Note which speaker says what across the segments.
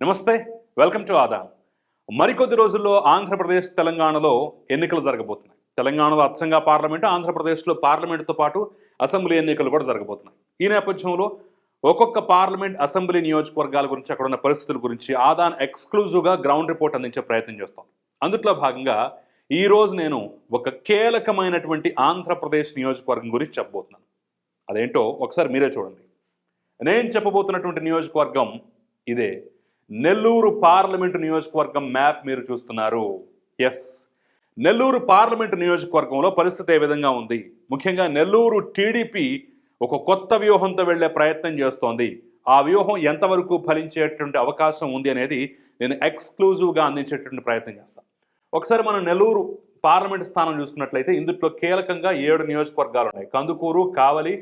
Speaker 1: నమస్తే welcome to ఆదా. మరికొద్ది రోజుల్లో ఆంధ్రప్రదేశ్ తెలంగాణలో ఎన్నికలు జరగబోతున్నాయి. తెలంగాణలో అచ్చంగా పార్లమెంటు ఆంధ్రప్రదేశ్లో పార్లమెంటుతో పాటు అసెంబ్లీ ఎన్నికలు కూడా జరగబోతున్నాయి. ఈ నేపథ్యంలో ఒక్కొక్క పార్లమెంట్ అసెంబ్లీ నియోజకవర్గాల గురించి అక్కడ ఉన్న పరిస్థితుల గురించి ఆదాన్ ఎక్స్క్లూజివ్గా గ్రౌండ్ రిపోర్ట్ అందించే ప్రయత్నం చేస్తాం అందుట్లో భాగంగా ఈ రోజు నేను ఒక కీలకమైనటువంటి ఆంధ్రప్రదేశ్ నియోజకవర్గం గురించి చెప్పబోతున్నాను. అదేంటో ఒకసారి మీరే చూడండి. నేను చెప్పబోతున్నటువంటి నియోజకవర్గం ఇదే. నెల్లూరు పార్లమెంటు నియోజకవర్గం మ్యాప్ మీరు చూస్తున్నారు. ఎస్ నెల్లూరు పార్లమెంటు నియోజకవర్గంలో పరిస్థితి ఏ విధంగా ఉంది? ముఖ్యంగా నెల్లూరు టీడీపీ ఒక కొత్త వ్యూహంతో వెళ్ళే ప్రయత్నం చేస్తోంది. ఆ వ్యూహం ఎంతవరకు ఫలించేటువంటి అవకాశం ఉంది అనేది నేను ఎక్స్క్లూజివ్గా అందించేటువంటి ప్రయత్నం చేస్తాను ఒకసారి మనం నెల్లూరు పార్లమెంట్ స్థానం చూసుకున్నట్లయితే ఇందులో కీలకంగా ఏడు నియోజకవర్గాలు ఉన్నాయి. కందుకూరు కావలి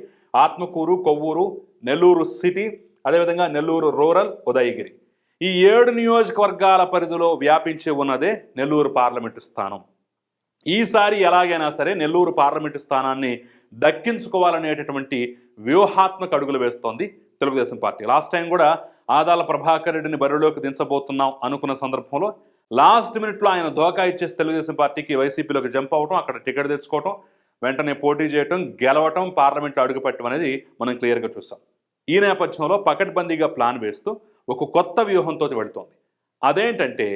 Speaker 1: ఆత్మకూరు కొవ్వూరు నెల్లూరు సిటీ అదేవిధంగా నెల్లూరు రూరల్ ఉదయగిరి. ఈ ఏడు నియోజకవర్గాల పరిధిలో వ్యాపించి ఉన్నదే నెల్లూరు పార్లమెంటు స్థానం. ఈసారి ఎలాగైనా సరే నెల్లూరు పార్లమెంటు స్థానాన్ని దక్కించుకోవాలనేటటువంటి వ్యూహాత్మక అడుగులు వేస్తోంది తెలుగుదేశం పార్టీ. లాస్ట్ టైం కూడా ఆదాల ప్రభాకర్ రెడ్డిని బరిలోకి దించబోతున్నాం అనుకున్న సందర్భంలో లాస్ట్ మినిట్లో ఆయన దోకా ఇచ్చేసి తెలుగుదేశం పార్టీకి వైసీపీలోకి జంప్ అవటం అక్కడ టికెట్ తెచ్చుకోవటం వెంటనే పోటీ చేయటం గెలవటం పార్లమెంట్లో అడుగుపెట్టడం అనేది మనం క్లియర్గా చూసాం. ఈ నేపథ్యంలో పకడ్బందీగా ప్లాన్ వేస్తూ ఒక కొత్త వ్యూహంతో వెళుతోంది. అదేంటంటే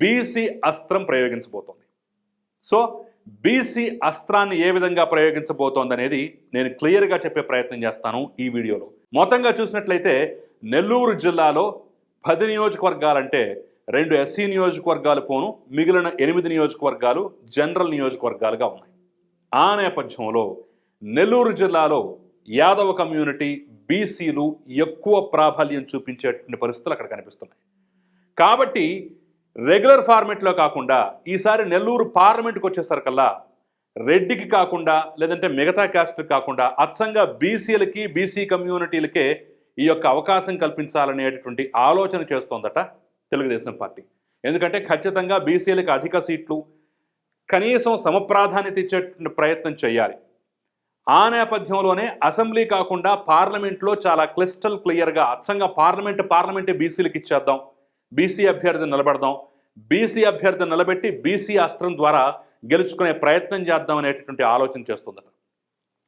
Speaker 1: బీసీ అస్త్రం ప్రయోగించబోతోంది. సో బీసీ అస్త్రాన్ని ఏ విధంగా ప్రయోగించబోతోంది అనేది నేను క్లియర్గా చెప్పే ప్రయత్నం చేస్తాను ఈ వీడియోలో. మొత్తంగా చూసినట్లయితే నెల్లూరు జిల్లాలో పది నియోజకవర్గాలంటే రెండు ఎస్సీ నియోజకవర్గాలు పోను మిగిలిన ఎనిమిది నియోజకవర్గాలు జనరల్ నియోజకవర్గాలుగా ఉన్నాయి. ఆ నేపథ్యంలో నెల్లూరు జిల్లాలో యాదవ కమ్యూనిటీ బీసీలు ఎక్కువ ప్రాబల్యం చూపించేటువంటి పరిస్థితులు అక్కడ కనిపిస్తున్నాయి. కాబట్టి రెగ్యులర్ ఫార్మెట్లో కాకుండా ఈసారి నెల్లూరు పార్లమెంట్కి వచ్చేసరికల్లా రెడ్డికి కాకుండా లేదంటే మిగతా క్యాస్ట్కి కాకుండా అచ్చంగా బీసీలకి బీసీ కమ్యూనిటీలకే ఈ యొక్క అవకాశం కల్పించాలనేటటువంటి ఆలోచన చేస్తోందట తెలుగుదేశం పార్టీ. ఎందుకంటే ఖచ్చితంగా బీసీలకు అధిక సీట్లు కనీసం సమప్రాధాన్యత ఇచ్చేటువంటి ప్రయత్నం చేయాలి. ఆ నేపథ్యంలోనే అసెంబ్లీ కాకుండా పార్లమెంట్లో చాలా క్లిస్టల్ క్లియర్గా అచ్చంగా పార్లమెంట్ పార్లమెంటే బీసీలకు ఇచ్చేద్దాం. బీసీ అభ్యర్థిని నిలబెడదాం. బీసీ అభ్యర్థిని నిలబెట్టి బీసీ అస్త్రం ద్వారా గెలుచుకునే ప్రయత్నం చేద్దాం అనేటటువంటి ఆలోచన చేస్తుందట.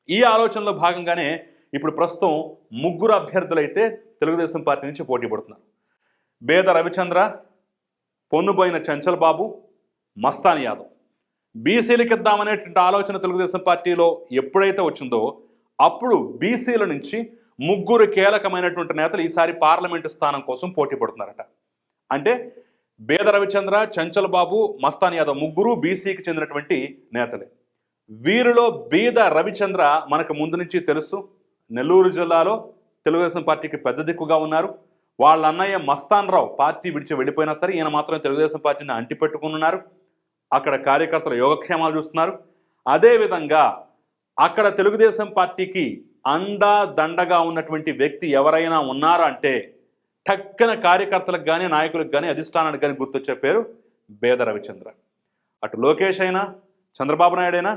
Speaker 1: ఈ ఆలోచనలో భాగంగానే ఇప్పుడు ప్రస్తుతం ముగ్గురు అభ్యర్థులైతే తెలుగుదేశం పార్టీ నుంచి పోటీ పడుతున్నారు. బేద రవిచంద్ర పొన్నుబోయిన చంచల్ బాబు మస్తాన్ యాదవ్. బీసీలకు ఇద్దామనేటువంటి ఆలోచన తెలుగుదేశం పార్టీలో ఎప్పుడైతే వచ్చిందో అప్పుడు బీసీల నుంచి ముగ్గురు కీలకమైనటువంటి నేతలు ఈసారి పార్లమెంటు స్థానం కోసం పోటీ పడుతున్నారట. అంటే బేద రవిచంద్ర చంచల్ బాబు మస్తాన్ యాదవ్ ముగ్గురు బీసీకి చెందినటువంటి నేతలే. వీరిలో బీద రవిచంద్ర మనకు ముందు నుంచి తెలుసు. నెల్లూరు జిల్లాలో తెలుగుదేశం పార్టీకి పెద్ద దిక్కుగా ఉన్నారు. వాళ్ళ అన్నయ్య మస్తాన్ రావు పార్టీ విడిచి వెళ్ళిపోయినా సరే ఈయన మాత్రం తెలుగుదేశం పార్టీని అంటిపెట్టుకున్నారు అక్కడ కార్యకర్తల యోగక్షేమాలు చూస్తున్నారు. అదేవిధంగా అక్కడ తెలుగుదేశం పార్టీకి అండా దండగా ఉన్నటువంటి వ్యక్తి ఎవరైనా ఉన్నారా అంటే టక్కన కార్యకర్తలకు కానీ నాయకులకు కానీ అధిష్టానానికి కానీ గుర్తొచ్చే పేరు బేద రవిచంద్ర. అటు లోకేష్ అయినా చంద్రబాబు నాయుడు అయినా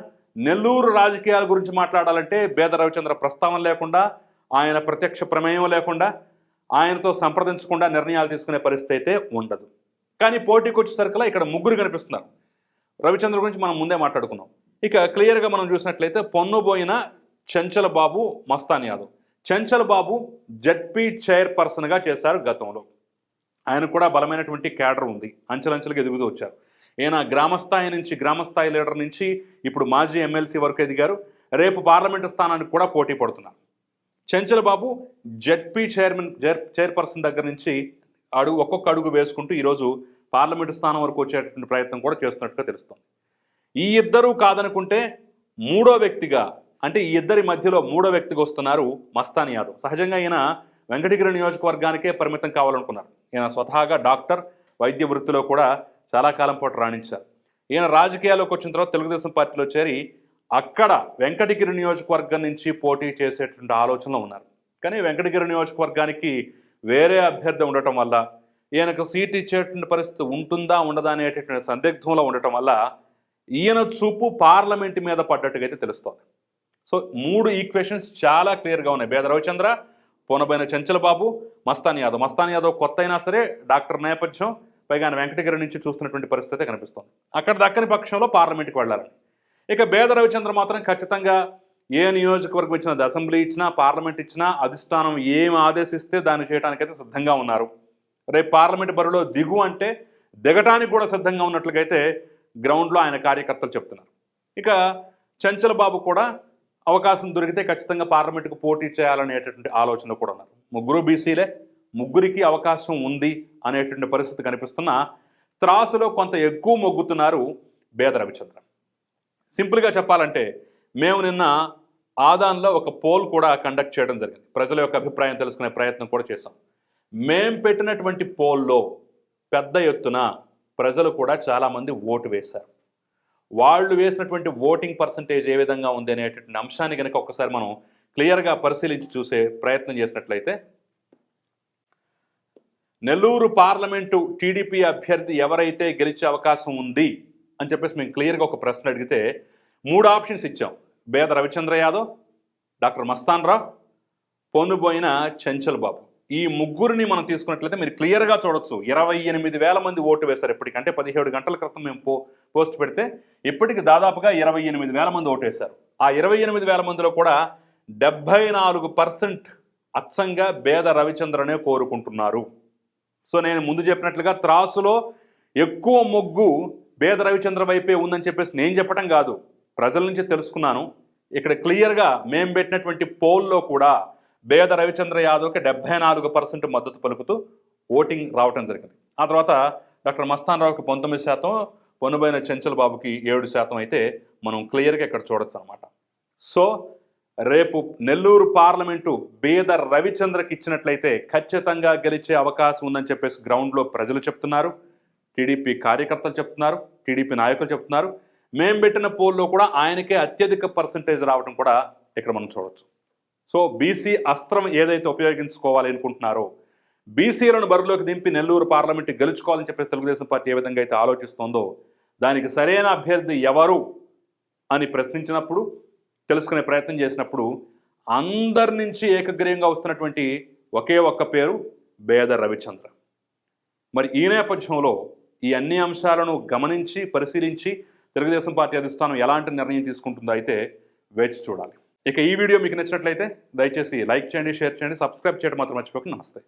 Speaker 1: నెల్లూరు రాజకీయాల గురించి మాట్లాడాలంటే బేద రవిచంద్ర ప్రస్తావన లేకుండా ఆయన ప్రత్యక్ష ప్రమేయం లేకుండా ఆయనతో సంప్రదించకుండా నిర్ణయాలు తీసుకునే పరిస్థితి అయితే ఉండదు. కానీ పోటీకి వచ్చేసరికల్లా ఇక్కడ ముగ్గురు కనిపిస్తున్నారు. రవిచంద్ర గురించి మనం ముందే మాట్లాడుకున్నాం. ఇక క్లియర్గా మనం చూసినట్లయితే పొన్నుబోయిన చంచల బాబు మస్తాన్ యాదవ్. చంచల బాబు జడ్పీ చైర్పర్సన్గా చేశారు గతంలో. ఆయన కూడా బలమైనటువంటి క్యాడర్ ఉంది. అంచెలంచెలుగా ఎదుగుతూ వచ్చారు. ఈయన గ్రామస్థాయి నుంచి గ్రామస్థాయి లీడర్ నుంచి ఇప్పుడు మాజీ ఎమ్మెల్సీ వరకు ఎదిగారు. రేపు పార్లమెంటు స్థానానికి కూడా పోటీ పడుతున్నారు. Chenchala Babu ZP chairman chairperson దగ్గర నుంచి అడుగు ఒక్కొక్క అడుగు వేసుకుంటూ ఈరోజు పార్లమెంటు స్థానం వరకు వచ్చేటటువంటి ప్రయత్నం కూడా చేస్తున్నట్టుగా తెలుస్తుంది. ఈ ఇద్దరూ కాదనుకుంటే మూడో వ్యక్తిగా అంటే ఈ ఇద్దరి మధ్యలో మూడో వ్యక్తిగా వస్తున్నారు మస్తాన్ యాదవ్. సహజంగా ఈయన వెంకటగిరి నియోజకవర్గానికే పరిమితం కావాలనుకున్నారు. ఈయన స్వతహాగా డాక్టర్ వైద్య వృత్తిలో కూడా చాలా కాలం పాటు రాణించారు. ఈయన రాజకీయాల్లోకి వచ్చిన తర్వాత తెలుగుదేశం పార్టీలో చేరి అక్కడ వెంకటగిరి నియోజకవర్గం నుంచి పోటీ చేసేటువంటి ఆలోచనలో ఉన్నారు. కానీ వెంకటగిరి నియోజకవర్గానికి వేరే అభ్యర్థి ఉండటం వల్ల ఈయనకు సీట్ ఇచ్చేటువంటి పరిస్థితి ఉంటుందా ఉండదా అనేటటువంటి సందిగ్ధంలో ఉండటం వల్ల ఈయన చూపు పార్లమెంట్ మీద పడ్డట్టుగా అయితే తెలుస్తోంది. సో మూడు ఈక్వేషన్స్ చాలా క్లియర్గా ఉన్నాయి. బేద రవిచంద్ర పోనబోయిన చెంచల బాబు మస్తాన్ యాదవ్. మస్తాన్ యాదవ్ కొత్త అయినా సరే డాక్టర్ నేపథ్యం పైగా ఆయన వెంకటగిరి నుంచి చూస్తున్నటువంటి పరిస్థితి కనిపిస్తుంది. అక్కడ దక్కని పక్షంలో పార్లమెంట్కి వెళ్ళాలని ఇక బేద రవిచంద్ర మాత్రం ఖచ్చితంగా ఏ నియోజకవర్గం ఇచ్చినా అసెంబ్లీ ఇచ్చినా పార్లమెంట్ ఇచ్చినా అధిష్టానం ఏం ఆదేశిస్తే దాన్ని చేయడానికైతే సిద్ధంగా ఉన్నారు. రేపు పార్లమెంట్ బరిలో దిగు అంటే దిగటానికి కూడా సిద్ధంగా ఉన్నట్లుగైతే గ్రౌండ్లో ఆయన కార్యకర్తలు చెప్తున్నారు. ఇక చంచల బాబు కూడా అవకాశం దొరికితే ఖచ్చితంగా పార్లమెంటుకు పోటీ చేయాలనేటటువంటి ఆలోచన కూడా ఉన్నారు. ముగ్గురు బీసీలే ముగ్గురికి అవకాశం ఉంది అనేటువంటి పరిస్థితి కనిపిస్తున్న త్రాసులో కొంత ఎక్కువ మొగ్గుతున్నారు బేద రవిచంద్ర సింపుల్గా చెప్పాలంటే మేము నిన్న ఆదాన్లో ఒక పోల్ కూడా కండక్ట్ చేయడం జరిగింది. ప్రజల యొక్క అభిప్రాయం తెలుసుకునే ప్రయత్నం కూడా చేశాం. మేం పెట్టినటువంటి పోల్లో పెద్ద ఎత్తున ప్రజలు కూడా చాలామంది ఓటు వేశారు. వాళ్ళు వేసినటువంటి ఓటింగ్ పర్సంటేజ్ ఏ విధంగా ఉంది అనేటువంటి అంశాన్ని కనుక ఒక్కసారి మనం క్లియర్గా పరిశీలించి చూసే ప్రయత్నం చేసినట్లయితే నెల్లూరు పార్లమెంటు టీడీపీ అభ్యర్థి ఎవరైతే గెలిచే అవకాశం ఉంది అని చెప్పేసి మేము క్లియర్గా ఒక ప్రశ్న అడిగితే మూడు ఆప్షన్స్ ఇచ్చాం. బేద రవిచంద్ర యాదవ్ డాక్టర్ మస్తాన్ రావు పొన్నుబోయిన చంచల్ బాబు. ఈ ముగ్గురిని మనం తీసుకున్నట్లయితే మీరు క్లియర్గా చూడొచ్చు. ఇరవై ఎనిమిది వేల మంది ఓటు వేశారు ఇప్పటికంటే పదిహేడు గంటల క్రితం మేము పో పోస్ట్ పెడితే ఇప్పటికి దాదాపుగా ఇరవై ఎనిమిది వేల మంది ఓటు వేశారు. ఆ ఇరవై ఎనిమిది వేల మందిలో కూడా డెబ్బై నాలుగు పర్సెంట్ అచ్చంగా బేద రవిచంద్రనే కోరుకుంటున్నారు. సో నేను ముందు చెప్పినట్లుగా త్రాసులో ఎక్కువ మొగ్గు బేద రవిచంద్ర వైపే ఉందని చెప్పేసి నేను చెప్పడం కాదు. ప్రజల నుంచి తెలుసుకున్నాను. ఇక్కడ క్లియర్గా మేము పెట్టినటువంటి పోల్లో కూడా బేద రవిచంద్ర యాదవ్కి డెబ్బై నాలుగు పర్సెంట్ మద్దతు పలుకుతూ ఓటింగ్ రావటం జరిగింది. ఆ తర్వాత డాక్టర్ మస్తాన్ రావుకి పంతొమ్మిది శాతం పొనుబైన చెంచల్ బాబుకి ఏడు శాతం అయితే మనం క్లియర్గా ఇక్కడ చూడొచ్చు అనమాట సో రేపు నెల్లూరు పార్లమెంటు బేద రవిచంద్రకి ఇచ్చినట్లయితే ఖచ్చితంగా గెలిచే అవకాశం ఉందని చెప్పేసి గ్రౌండ్లో ప్రజలు చెప్తున్నారు. టీడీపీ కార్యకర్తలు చెప్తున్నారు టీడీపీ నాయకులు చెప్తున్నారు. మేము పెట్టిన పోల్లో కూడా ఆయనకే అత్యధిక పర్సంటేజ్ రావడం కూడా ఇక్కడ మనం చూడొచ్చు. సో బీసీ అస్త్రం ఏదైతే ఉపయోగించుకోవాలి అనుకుంటున్నారో బీసీలను బరిలోకి దింపి నెల్లూరు పార్లమెంట్ గెలుచుకోవాలని చెప్పేసి తెలుగుదేశం పార్టీ ఏ విధంగా అయితే ఆలోచిస్తోందో దానికి సరైన అభ్యర్థి ఎవరు అని ప్రశ్నించినప్పుడు తెలుసుకునే ప్రయత్నం చేసినప్పుడు అందరి నుంచి ఏకగ్రీయంగా వస్తున్నటువంటి ఒకే ఒక్క పేరు బేద రవిచంద్ర. మరి ఈ నేపథ్యంలో ఈ అన్ని అంశాలను గమనించి పరిశీలించి తెలుగుదేశం పార్టీ అధిష్టానం ఎలాంటి నిర్ణయం తీసుకుంటుందో అయితే వేచి చూడాలి. ఇక ఈ వీడియో మీకు నచ్చినట్లయితే దయచేసి లైక్ చేయండి షేర్ చేయండి సబ్స్క్రైబ్ చేయడం మాత్రం మర్చిపోకండి. నమస్తే.